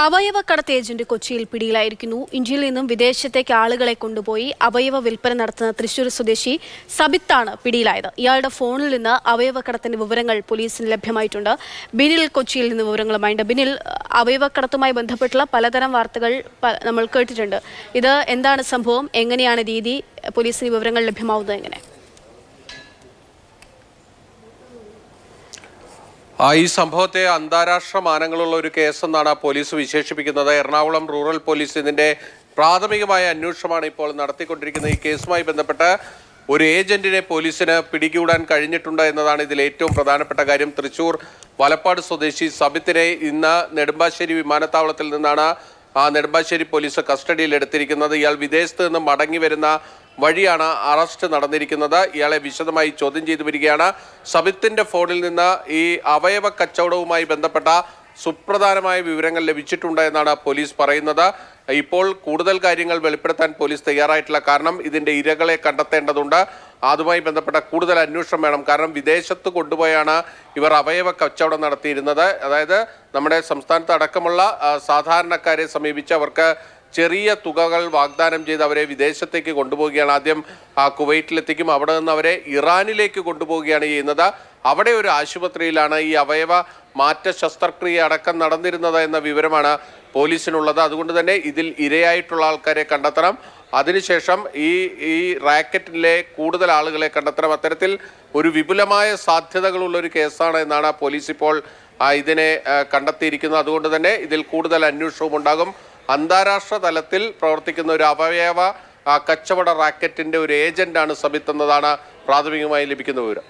അവയവക്കടത്ത് agent കൊച്ചിയിൽ പിടിയിലായിരിക്കുന്നു. ഇന്ത്യയിൽ നിന്നും വിദേശത്തേക്ക് ആളുകളെ കൊണ്ടുപോയി അവയവ വിൽപ്പന നടത്തുന്ന തൃശൂർ സ്വദേശി സബിത്താണ് പിടിയിലായത്. ഇയാളുടെ ഫോണിൽ നിന്ന് അവയവക്കടത്തിന്റെ വിവരങ്ങൾ പോലീസിന് ലഭ്യമായിട്ടുണ്ട്. ബിനിൽ കൊച്ചിയിൽ നിന്ന് വിവരങ്ങളുമായിട്ട് ബിനിൽ അവയവക്കടത്തുമായി ബന്ധപ്പെട്ടുള്ള പലതരം വാർത്തകൾ നമ്മൾ കേട്ടിട്ടുണ്ട്. ഇത് എന്താണ് സംഭവം? എങ്ങനെയാണ് രീതി? പോലീസിന് വിവരങ്ങൾ ലഭ്യമാവുന്നത് എങ്ങനെ? ഈ സംഭവത്തെ അന്താരാഷ്ട്ര മാനങ്ങളുള്ള ഒരു കേസെന്നാണ് പോലീസ് വിശേഷിപ്പിക്കുന്നത്. എറണാകുളം റൂറൽ പോലീസ് ഇതിന്റെ പ്രാഥമികമായ അന്വേഷണമാണ് ഇപ്പോൾ നടത്തിക്കൊണ്ടിരിക്കുന്നത്. ഈ കേസുമായി ബന്ധപ്പെട്ട് ഒരു ഏജന്റിനെ പോലീസിന് പിടികൂടാൻ കഴിഞ്ഞിട്ടുണ്ട് എന്നതാണ് ഇതിൽ ഏറ്റവും പ്രധാനപ്പെട്ട കാര്യം. തൃശൂർ വലപ്പാട് സ്വദേശി സബിത്തിനെ ഇന്ന് നെടുമ്പാശ്ശേരി വിമാനത്താവളത്തിൽ നിന്നാണ് ആ നെടുമ്പാശ്ശേരി പോലീസ് കസ്റ്റഡിയിൽ എടുത്തിരിക്കുന്നത്. ഇയാൾ വിദേശത്ത് നിന്ന് മടങ്ങി വരുന്ന വഴിയാണ് അറസ്റ്റ് നടന്നിരിക്കുന്നത്. ഇയാളെ വിശദമായി ചോദ്യം ചെയ്തു വരികയാണ്. സബിത്തിന്റെ ഫോണിൽ നിന്ന് ഈ അവയവ കച്ചവടവുമായി ബന്ധപ്പെട്ട സുപ്രധാനമായ വിവരങ്ങൾ ലഭിച്ചിട്ടുണ്ട് എന്നാണ് പോലീസ് പറയുന്നത്. ഇപ്പോൾ കൂടുതൽ കാര്യങ്ങൾ വെളിപ്പെടുത്താൻ പോലീസ് തയ്യാറായിട്ടില്ല. കാരണം ഇതിന്റെ ഇരകളെ കണ്ടെത്തേണ്ടതുണ്ട്. അതുമായി ബന്ധപ്പെട്ട കൂടുതൽ അന്വേഷണം വേണം. കാരണം വിദേശത്ത് കൊണ്ടുപോയാണ് ഇവർ അവയവ കച്ചവടം നടത്തിയിരുന്നത്. അതായത് നമ്മുടെ സംസ്ഥാനത്ത് അടക്കമുള്ള സാധാരണക്കാരെ സമീപിച്ച് അവർക്ക് ചെറിയ തുകകൾ വാഗ്ദാനം ചെയ്ത് അവരെ വിദേശത്തേക്ക് കൊണ്ടുപോവുകയാണ്. ആദ്യം കുവൈറ്റിലെത്തിക്കും. അവിടെ നിന്ന് അവരെ ഇറാനിലേക്ക് കൊണ്ടുപോവുകയാണ് ചെയ്യുന്നത്. അവിടെ ഒരു ആശുപത്രിയിലാണ് ഈ അവയവ മാറ്റ ശസ്ത്രക്രിയ അടക്കം നടന്നിരുന്നത് എന്ന വിവരമാണ് പോലീസിനുള്ളത്. അതുകൊണ്ട് തന്നെ ഇതിൽ ഇരയായിട്ടുള്ള ആൾക്കാരെ കണ്ടെത്തണം. അതിനുശേഷം ഈ ഈ റാക്കറ്റിലെ കൂടുതൽ ആളുകളെ കണ്ടെത്തണം. അത്തരത്തിൽ ഒരു വിപുലമായ സാധ്യതകളുള്ള ഒരു കേസാണ് എന്നാണ് പോലീസ് ഇപ്പോൾ ഇതിനെ കണ്ടെത്തിയിരിക്കുന്നത്. അതുകൊണ്ട് തന്നെ ഇതിൽ കൂടുതൽ അന്വേഷണവും ഉണ്ടാകും. അന്താരാഷ്ട്ര തലത്തിൽ പ്രവർത്തിക്കുന്ന ഒരു അവയവ കച്ചവട റാക്കറ്റിന്റെ ഒരു ഏജന്റാണ് സബിത്ത് എന്നതാണ് പ്രാഥമികമായി ലഭിക്കുന്ന വിവരം.